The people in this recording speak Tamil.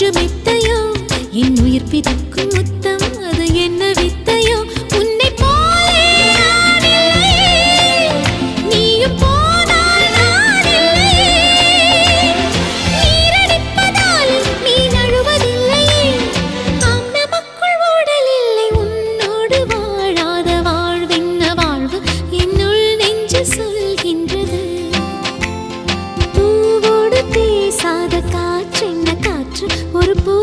கொஞ்சம் மெத்தையோ என் உயிர் பிதக்கும் முத்தம். ஒரு பூ